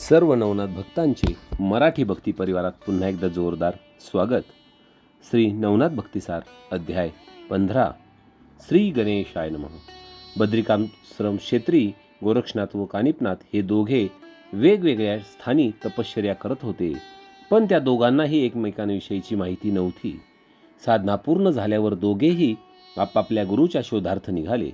सर्व नवनाथ भक्तांचे मराठी भक्ती परिवारात पुन्हा एकदा जोरदार स्वागत. श्री नवनाथ भक्तिसार अध्याय पंधरा. श्री गणेशाय नमः. बद्रिकाश्रम क्षेत्री गोरक्षनाथ व कानिपनाथ हे दोघे वेगवेगळ्या स्थानी तपश्चर्या करत होते. पण त्या दोघांनाही एकमेकांविषयीची माहिती नव्हती. साधना पूर्ण झाल्यावर दोघेही आपापल्या गुरुच्या शोधार्थ निघाले.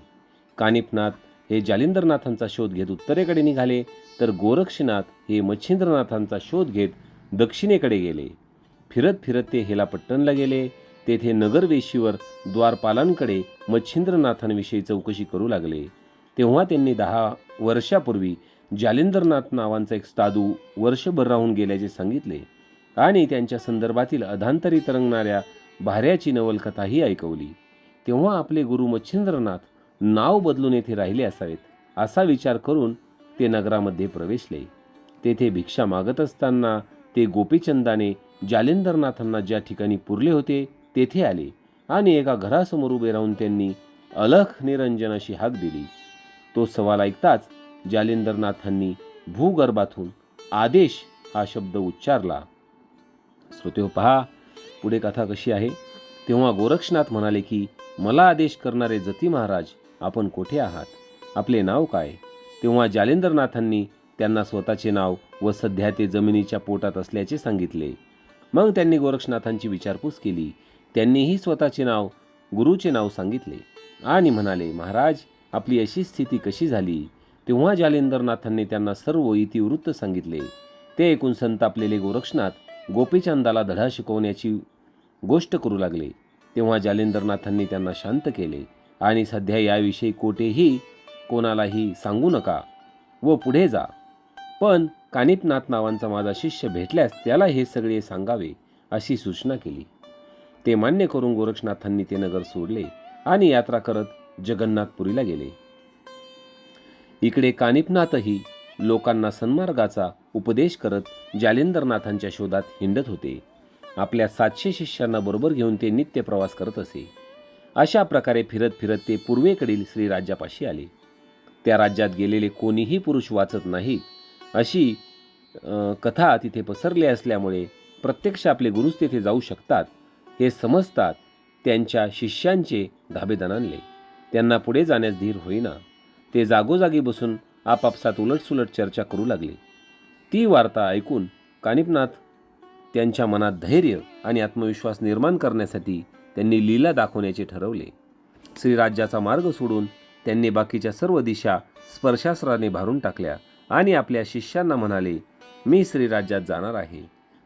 कानिपनाथ हे जालिंदरनाथांचा शोध घेत उत्तरेकडे निघाले तर गोरक्षनाथ हे मच्छिंद्रनाथांचा शोध घेत दक्षिणेकडे गेले. फिरत फिरत ते हेलापट्टणला गेले. तेथे नगरवेशीवर द्वारपालांकडे मच्छिंद्रनाथांविषयी चौकशी करू लागले. तेव्हा त्यांनी दहा वर्षापूर्वी जालिंदरनाथ नावांचा एक साधू वर्षभर राहून गेल्याचे सांगितले आणि त्यांच्या संदर्भातील अधांतरी तरंगणाऱ्या भाऱ्याची नवलकथाही ऐकवली. तेव्हा आपले गुरु मच्छिंद्रनाथ नाव बदलून येथे राहिले असावेत असा विचार करून ते नगरामध्ये प्रवेशले. तेथे भिक्षा मागत असताना ते गोपीचंदाने जालिंदरनाथांना ज्या ठिकाणी पुरले होते तेथे आले आणि एका घरासमोर उभे राहून त्यांनी अलख निरंजन अशी हाक दिली. तो सवाल ऐकताच जालिंदरनाथांनी भूगर्भातून आदेश हा शब्द उच्चारला. श्रोते हो, पहा पुढे कथा कशी आहे? तेव्हा गोरक्षनाथ म्हणाले की मला आदेश करणारे जती महाराज आपण कोठे आहात? आपले नाव काय? तेव्हा जालेंद्रनाथांनी त्यांना स्वतःचे नाव व सध्या ते जमिनीच्या पोटात असल्याचे सांगितले. मग त्यांनी गोरक्षनाथांची विचारपूस केली. त्यांनीही स्वतःचे नाव गुरुचे नाव सांगितले आणि म्हणाले महाराज आपली अशी स्थिती कशी झाली? तेव्हा जालिंदरनाथांनी त्यांना सर्व इतिवृत्त सांगितले. ते ऐकून संतापलेले गोरक्षनाथ गोपीचंदाला धडा शिकवण्याची गोष्ट करू लागले. तेव्हा जालिंदरनाथांनी त्यांना शांत केले. आणि सध्या याविषयी कोठेही कोणालाही सांगू नका व पुढे जा. पण कानिपनाथ नावांचा माझा शिष्य भेटल्यास त्याला हे सगळे सांगावे अशी सूचना केली. ते मान्य करून गोरक्षनाथांनी ते नगर सोडले आणि यात्रा करत जगन्नाथपुरीला गेले. इकडे कानिपनाथही लोकांना सन्मार्गाचा उपदेश करत जालिंदरनाथांच्या शोधात हिंडत होते. आपल्या सातशे शिष्यांना बरोबर घेऊन ते नित्य प्रवास करत असे. अशा प्रकारे फिरत फिरत ते पूर्वेकडील श्रीराज्यापाशी आले. त्या राज्यात गेलेले कोणीही पुरुष वाचत नाहीत. अशी कथा तिथे पसरली असल्यामुळे प्रत्यक्ष आपले गुरुच तेथे जाऊ शकतात हे समजतात त्यांच्या शिष्यांचे धाबेदान आणले. त्यांना पुढे जाण्यास धीर होईना. ते जागोजागी बसून आपापसात उलटसुलट चर्चा करू लागले. ती वार्ता ऐकून कानिपनाथ त्यांच्या मनात धैर्य आणि आत्मविश्वास निर्माण करण्यासाठी त्यांनी लीला दाखवण्याचे ठरवले. श्रीराज्याचा मार्ग सोडून त्यांनी बाकीच्या सर्व दिशा स्पर्शास्त्राने भारून टाकल्या आणि आपल्या शिष्यांना म्हणाले मी श्रीराज्यात जाणार आहे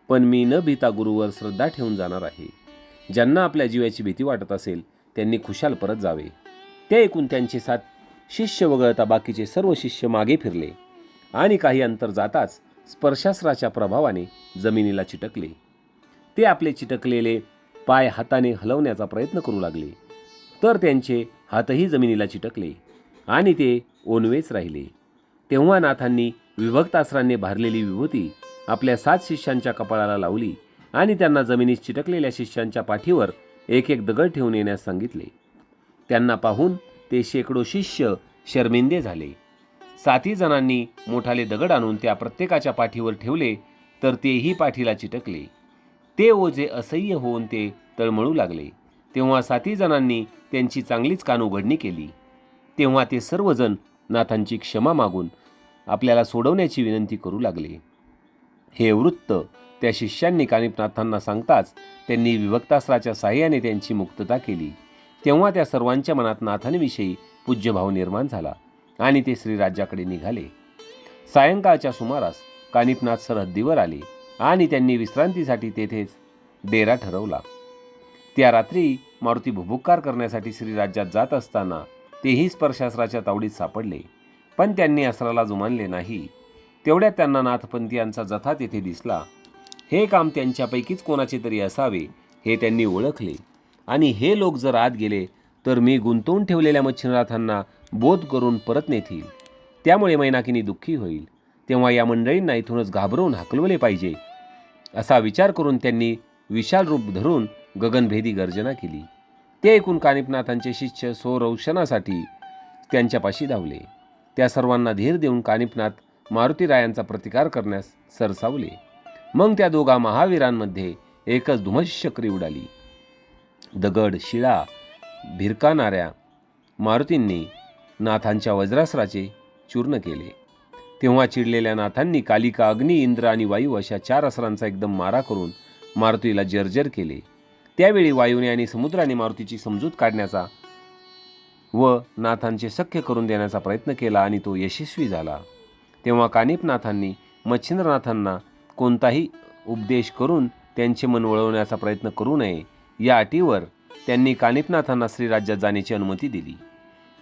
पण मी न भीता गुरुवर श्रद्धा ठेवून जाणार आहे. ज्यांना आपल्या जीवाची भीती वाटत असेल त्यांनी खुशाल परत जावे. ते ऐकून त्यांचे सात शिष्य वगळता बाकीचे सर्व शिष्य मागे फिरले आणि काही अंतर जाताच स्पर्शास्त्राच्या प्रभावाने जमिनीला चिटकले. ते आपले चिटकलेले पाय हाताने हलवण्याचा प्रयत्न करू लागले. तर त्यांचे हातही जमिनीला चिटकले आणि ते ओनवेच राहिले. तेव्हा नाथांनी विभक्तास्त्रांनी भारलेली विभूती आपल्या सात शिष्यांच्या कपाळाला लावली आणि त्यांना जमिनीत चिटकलेल्या शिष्यांच्या पाठीवर एक एक दगड ठेवून येण्यास सांगितले. त्यांना पाहून ते शेकडो शिष्य शर्मिंदे झाले. साती जणांनी मोठाले दगड आणून त्या प्रत्येकाच्या पाठीवर ठेवले तर तेही पाठीला चिटकले. ते हो ओझे असह्य होऊन ते तळमळू लागले. तेव्हा साती जणांनी त्यांची चांगलीच कान उघडणी केली. तेव्हा ते सर्वजण नाथांची क्षमा मागून आपल्याला सोडवण्याची विनंती करू लागले. हे वृत्त त्या शिष्यांनी कानिपनाथांना सांगताच त्यांनी विभक्तास्त्राच्या साह्याने त्यांची मुक्तता केली. तेव्हा त्या सर्वांच्या मनात नाथांविषयी पूज्यभाव निर्माण झाला आणि ते श्रीराज्याकडे निघाले. सायंकाळच्या सुमारास कानिपनाथ सरहद्दीवर आले. आणि त्यांनी विश्रांतीसाठी तेथेच डेरा ठरवला. त्या रात्री मारुती भुभुक्कार करण्यासाठी श्रीराज्यात जात असताना तेही स्पर्शास्त्राच्या तावडीत सापडले पण त्यांनी अस्त्राला जुमानले नाही. तेवढ्यात त्यांना नाथपंथीयांचा जथा तेथे दिसला. हे काम त्यांच्यापैकीच कोणाचे तरी असावे हे त्यांनी ओळखले. आणि हे लोक जर आत गेले तर मी गुंतवून ठेवलेल्या मच्छिंद्रनाथांना बोध करून परत नेतील त्यामुळे मैनाकिनी दुःखी होईल. तेव्हा या मंडळींना इथूनच घाबरवून हाकलवले पाहिजे असा विचार करून त्यांनी विशाल रूप धरून गगनभेदी गर्जना केली. ते ऐकून कानिपनाथांचे शिष्य स्वरौषणासाठी त्यांच्यापाशी धावले. त्या सर्वांना धीर देऊन कानिपनाथ मारुतीरायांचा प्रतिकार करण्यास सरसावले. मग त्या दोघा महावीरांमध्ये एकच धुमशक्री उडाली. दगड शिळा भिरकाणाऱ्या मारुतींनी नाथांच्या वज्रास्त्राचे चूर्ण केले. तेव्हा चिडलेल्या नाथांनी कालिका अग्नी इंद्र आणि वायू अशा चार असरांचा एकदम मारा करून मारुतीला जर्जर केले. त्यावेळी वायूने आणि समुद्राने मारुतीची समजूत काढण्याचा व नाथांचे सख्य करून देण्याचा प्रयत्न केला आणि तो यशस्वी झाला. तेव्हा कानिपनाथांनी मच्छिंद्रनाथांना कोणताही उपदेश करून त्यांचे मन वळवण्याचा प्रयत्न करू नये या अटीवर त्यांनी कानिपनाथांना श्रीराज्यात जाण्याची अनुमती दिली.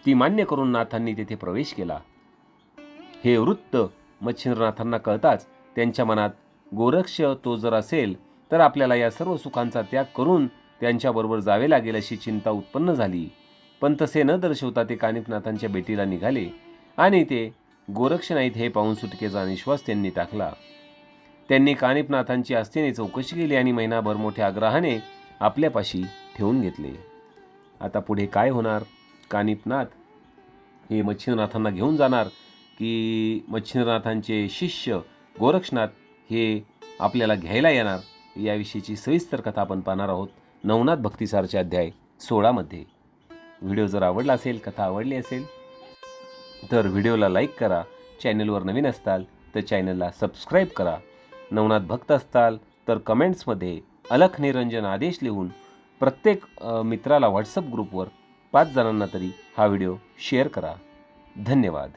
ती मान्य करून नाथांनी तेथे प्रवेश केला. हे वृत्त मच्छिंद्रनाथांना कळताच त्यांच्या मनात गोरक्ष तो जर असेल तर आपल्याला या सर्व सुखांचा त्याग करून त्यांच्याबरोबर जावे लागेल अशी चिंता उत्पन्न झाली. पण तसे न दर्शवता ते कानिपनाथांच्या भेटीला निघाले आणि ते गोरक्ष नाहीत हे पाहून सुटकेचा निश्वास त्यांनी टाकला. त्यांनी कानिपनाथांची आस्थेने चौकशी केली आणि महिनाभर मोठ्या आग्रहाने आपल्यापाशी ठेवून घेतले. आता पुढे काय होणार? कानिपनाथ हे मच्छिंद्रनाथांना घेऊन जाणार की मच्छिंद्रनाथांचे शिष्य गोरक्षनाथ हे आपल्याला घ्यायला येणार याविषयीची सविस्तर कथा आपण पाहणार आहोत. नवनाथ भक्तिसारचे अध्याय सोळामध्ये व्हिडिओ जर आवडला असेल कथा आवडली असेल तर व्हिडिओला लाईक करा चॅनलवर नवीन असताल तर चॅनलला सबस्क्राईब करा. नवनाथ भक्त असताल तर कमेंट्समध्ये अलख निरंजन आदेश लिहून प्रत्येक मित्राला व्हॉट्सअप ग्रुपवर पाच जणांना तरी हा व्हिडिओ शेअर करा. धन्यवाद.